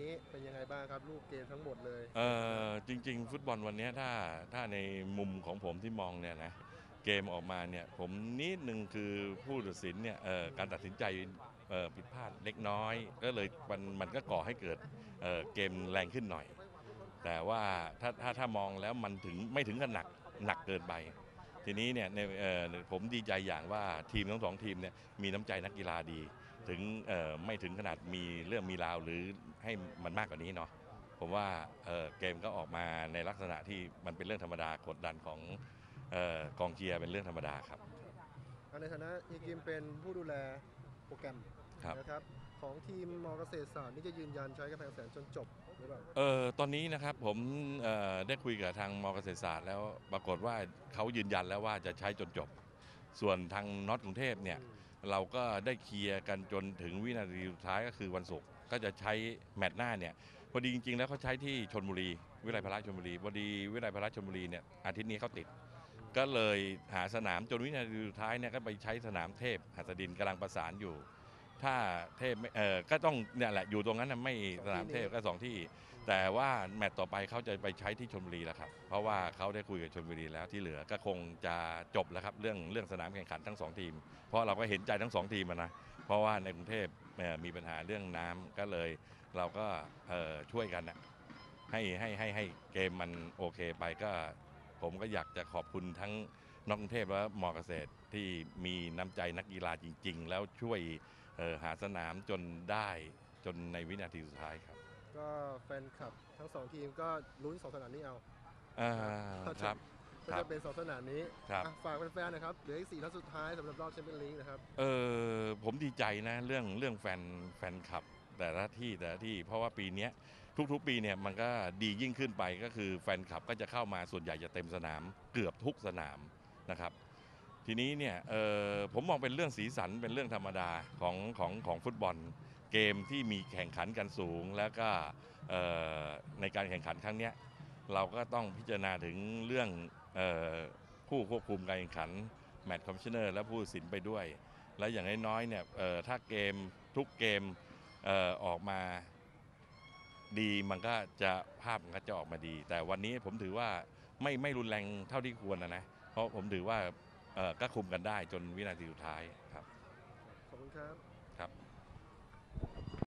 นี้เป็นยังไงบ้างครับลูกเกมทั้งหมดเลยเออจริง ๆ ฟุตบอลวันนี้ถ้าถ้าในมุมของผมที่มองเนี่ยนะเกมออกมาเนี่ยผมนิดหนึ่งคือผู้ตัดสินเนี่ยเอ่อการตัดสินใจเอ่อผิดพลาดเล็กน้อย ก็เลยมันมันก็ก่อให้เกิดเอ่อเกมแรงขึ้นหน่อย แต่ว่าถ้าถ้าถ้ามองแล้วมันถึงไม่ถึงกับหนักหนักเกินไป ทีนี้เนี่ยในผมดีใจอย่างว่าทีมทั้งสองทีมเนี่ยมีน้ำใจนักกีฬาดี ถึงไม่ถึงขนาดมีเรื่องมีราวหรือให้มันมากกว่านี้เนาะผมว่าเเกมก็ออกมาในลักษณะที่มันเป็นเรื่องธรรมดากดดันของออกองเชียร์เป็นเรื่องธรรมดาครับในฐานะเฮียกิมเป็นผู้ดูแล รแกรมครับ นะครับของทีมมอเกษตรศาสตร์นี่จะยืนยันใช้กระแพงแสนจนจบหรือเปล่าเออตอนนี้นะครับผมเอ่อได้คุยกับทางมอเกษตรศาสตร์แล้วปรากฏว่าเขายืนยันแล้วว่าจะใช้จนจบ ส่วนทางน็อตกรุงเทพเนี่ยเราก็ได้เคลียร์กันจนถึงวินาทีสุดท้ายก็คือวันศุกร์ก็จะใช้แมตช์หน้าเนี่ยพอดีจริง ๆ แล้วเขาใช้ที่ชนบุรี วิไลพระชนบุรีพอดีวิไลพระชนบุรีเนี่ยอาทิตย์นี้เขาติด ก็เลยหาสนามจนวินาทีสุดท้ายเนี่ยก็ไปใช้สนามเทพหัสดินกำลังประสานอยู่ ถ้าเทพไม่เออก็ต้องเนี่ยแหละอยู่ตรงนั้นนะไม่สนามเทพก็สองที่ แต่ว่าแมตต์ต่อไปเขาจะไปใช้ที่ชลบุรีแล้วครับ เพราะว่าเขาได้คุยกับชลบุรีแล้วที่เหลือก็คงจะจบแล้วครับเรื่องเรื่องสนามแข่งขันทั้งสองทีม เพราะเราก็เห็นใจทั้งสองทีมอะนะเพราะว่าในกรุงเทพเมีปัญหาเรื่องน้ำก็เลย เราก็ช่วยกันนะให้ให้ให้ให้เกมมันโอเคไปก็ ผมก็อยากจะขอบคุณทั้งนอกกรุงเทพและมอเกษตรที่มีน้ำใจนักกีฬาจริง ๆ แล้วช่วยเอ่อหาสนามจนได้จนในวินาทีสุดท้ายครับ ก็แฟนคลับทั้งสองทีมก็ลุ้นสองสนามนี้เอาอ่าครับก็ครัจะบเป็นสองสนามนี้ครับอะฝากแฟนๆนะครับเหลืออีกสี่นัดสุดท้ายสำหรับรอบแชมเปี้ยนลีกนะครับ เออผมดีใจนะเรื่องเรื่องแฟนแฟนคลับแต่ละที่แต่ละที่เพราะว่าปีเนี้ย ทุกๆ ปีเนี่ยมันก็ดียิ่งขึ้นไปก็คือแฟนคลับก็จะเข้ามาส่วนใหญ่จะเต็มสนามเกือบทุกสนามนะครับ ทีนี้เนี่ยผมมองเป็นเรื่องสีสันเป็นเรื่องธรรมดาของของของฟุตบอลเกมที่มีแข่งขันกันสูง แล้วก็ในการแข่งขันครั้งเนี้ยเราก็ต้องพิจารณาถึงเรื่องออผู้ควบคุมการแข่งขันแมตช์คอมมิชเนอร์และผู้สินไปด้วย และอย่างน้อยๆเนี่ยถ้าเกมทุกเกมเออออกมา ดีมันก็จะภาพมันก็จะออกมาดี แต่วันนี้ผมถือว่าไม่ไม่รุนแรงเท่าที่ควรนะนะ เพราะผมถือว่าเอ่อก็คุมกันได้จนวินาทีสุดท้ายครับ ขอบคุณครับ